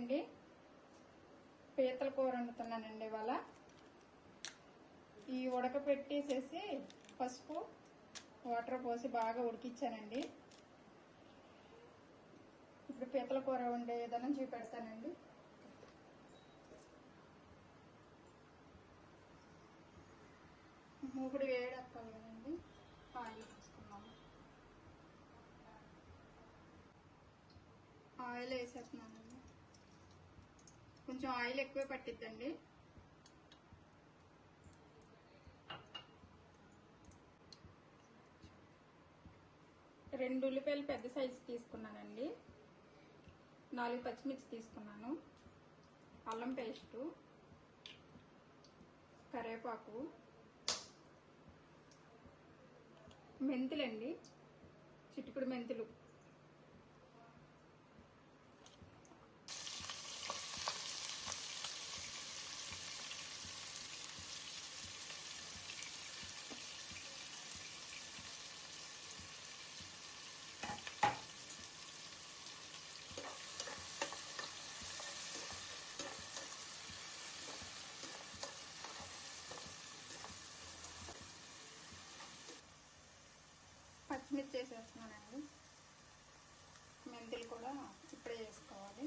అండి. పీతల కూర వండుతున్నానండి ఇవాళ. ఈ ఉడకపెట్టేసేసి పసుపు వాటర్ పోసి బాగా ఉడికిచ్చానండి. ఇప్పుడు పీతల కూర వండే విధానం చూపెడతానండి. మూకుడు వేడెక్కాలి కదండి. ఆయిల్ తీసుకున్నాము ఆయిల్ వేసేస్తున్నానండి. కొంచెం ఆయిల్ ఎక్కువ పట్టిద్దండి. రెండు ఉల్లిపాయలు పెద్ద సైజు తీసుకున్నానండి. నాలుగు పచ్చిమిర్చి తీసుకున్నాను. అల్లం పేస్టు కరివేపాకు మెంతులండి. చిటికుడు మెంతులు పచ్చిమిర్చి వేసేస్తున్నానండి మెంతులు కూడా ఇప్పుడే వేసుకోవాలి.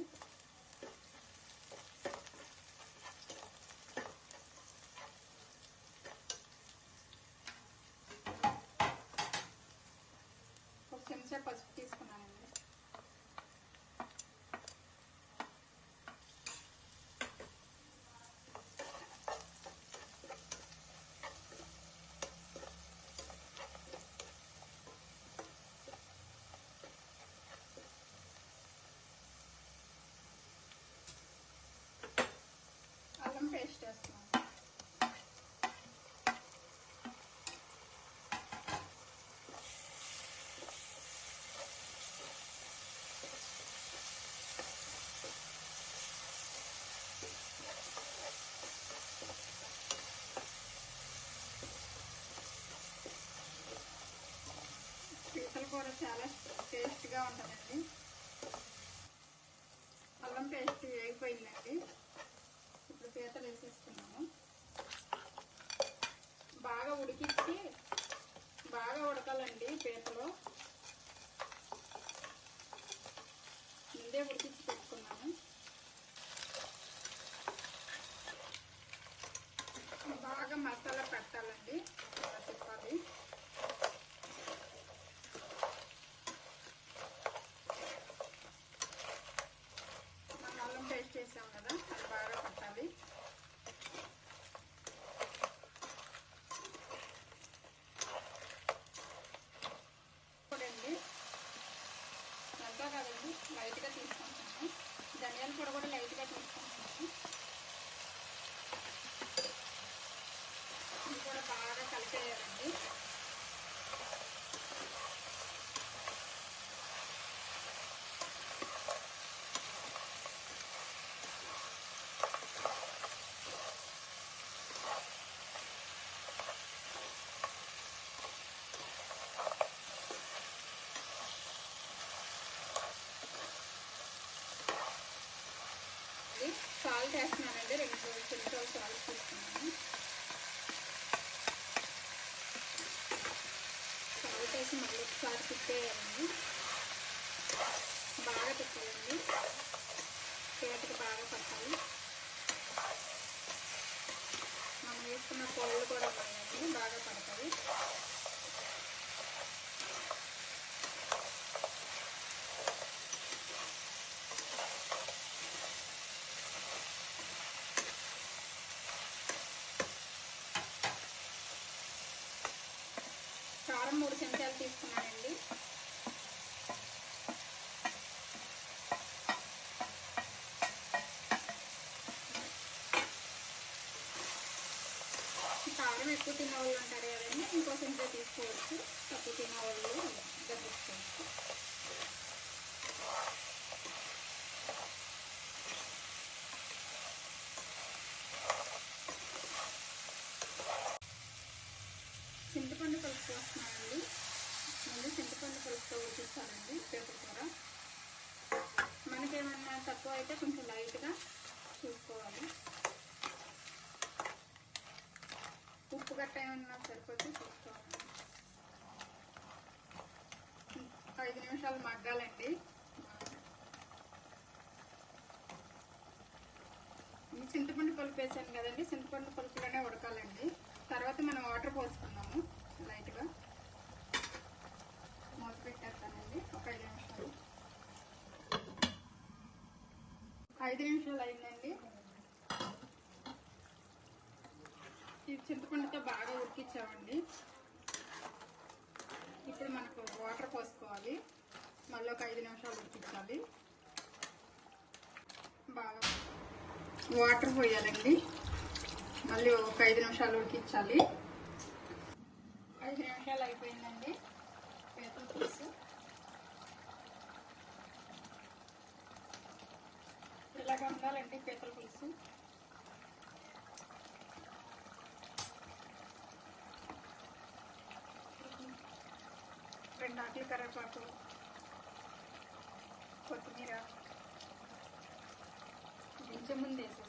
ఒక చెంచా పసుపు తీసుకున్నాను అల్లం పేస్ట్ వేస్తున్నాను పీతల కూర చాలా టేస్ట్గా ఉంటుందండి. అల్లం పేస్ట్ వేగిపోయిందండి ఇప్పుడు పీతలు వేసేస్తున్నాము. బాగా ఉడికించి బాగా ఉడకాలండి పీతలు. ముందే ఉడికించి పెట్టుకున్నాము. బాగా మసాలా పెట్టాలండి. అలా తిప్పాలి మనం అల్లం పేస్ట్ వేసాం కదా అది బాగా పట్టాలి చూడండి అంతా కాదండి లైట్గా తీసుకుంటాను. ధనియాల పొడి కూడా లైట్గా తీసుకుంటాను. ఇది కూడా బాగా కలిపేయాలండి ఇది సాల్ట్ వేస్తున్నానండి రెండు చెంచాలు సాల్ట్ తీసుకున్నాను సాల్ట్ వేసి మళ్ళీ ఒకసారి తిప్పేయాలండి. బాగా తిప్పాలండి. చేతికి బాగా పట్టాలి. మనం వేసుకున్న పొళ్ళు కూడా ఉన్నాయండి బాగా పడతాయి కారం మూడు చెంచాలు తీసుకున్నానండి. కారం ఎక్కువ తిన్న వాళ్ళు ఉంటారు కదండి ఇంకో చెంచా తీసుకోవచ్చు. తక్కువ తిన్న వాళ్ళు తగ్గించుకోవచ్చు చింతపండు పులుసు పోస్తున్నానండి ముందు చింతపండు పులుసుతో ఉడికించాలండి పేపర్ కూర మనకి ఇంకేమన్నా తక్కువ అయితే కొంచెం లైట్గా చూసుకోవాలి. ఉప్పు గట్ట ఏమన్నా సరిపోతే చూసుకోవాలి. ఐదు నిమిషాలు మగ్గాలండి. చింతపండు పలుపు వేసాను కదండి చింతపండు పలుపులోనే ఉడకాలండి. తర్వాత మనం వాటర్ పోసుకోవాలి లైట్గా మూత పెట్టేస్తానండి ఒక ఐదు నిమిషాలు ఐదు నిమిషాలు అయిందండి. ఈ చింతపండుతో బాగా ఉడికించామండి. ఇప్పుడు మనకు వాటర్ పోసుకోవాలి. మళ్ళీ ఒక ఐదు నిమిషాలు ఉడికించాలి. బాగా వాటర్ పోయాలండి. మళ్ళీ ఒక ఐదు నిమిషాలు ఉడికించాలి. ఐదు నిమిషాలు అయిపోయిందండి. పేపర్ పులుసు ఇలాగ ఉండాలండి పీతల పులుసు రెండు ఆకులు కరివేపాకు కొత్తిమీర దించే ముందు వేసాను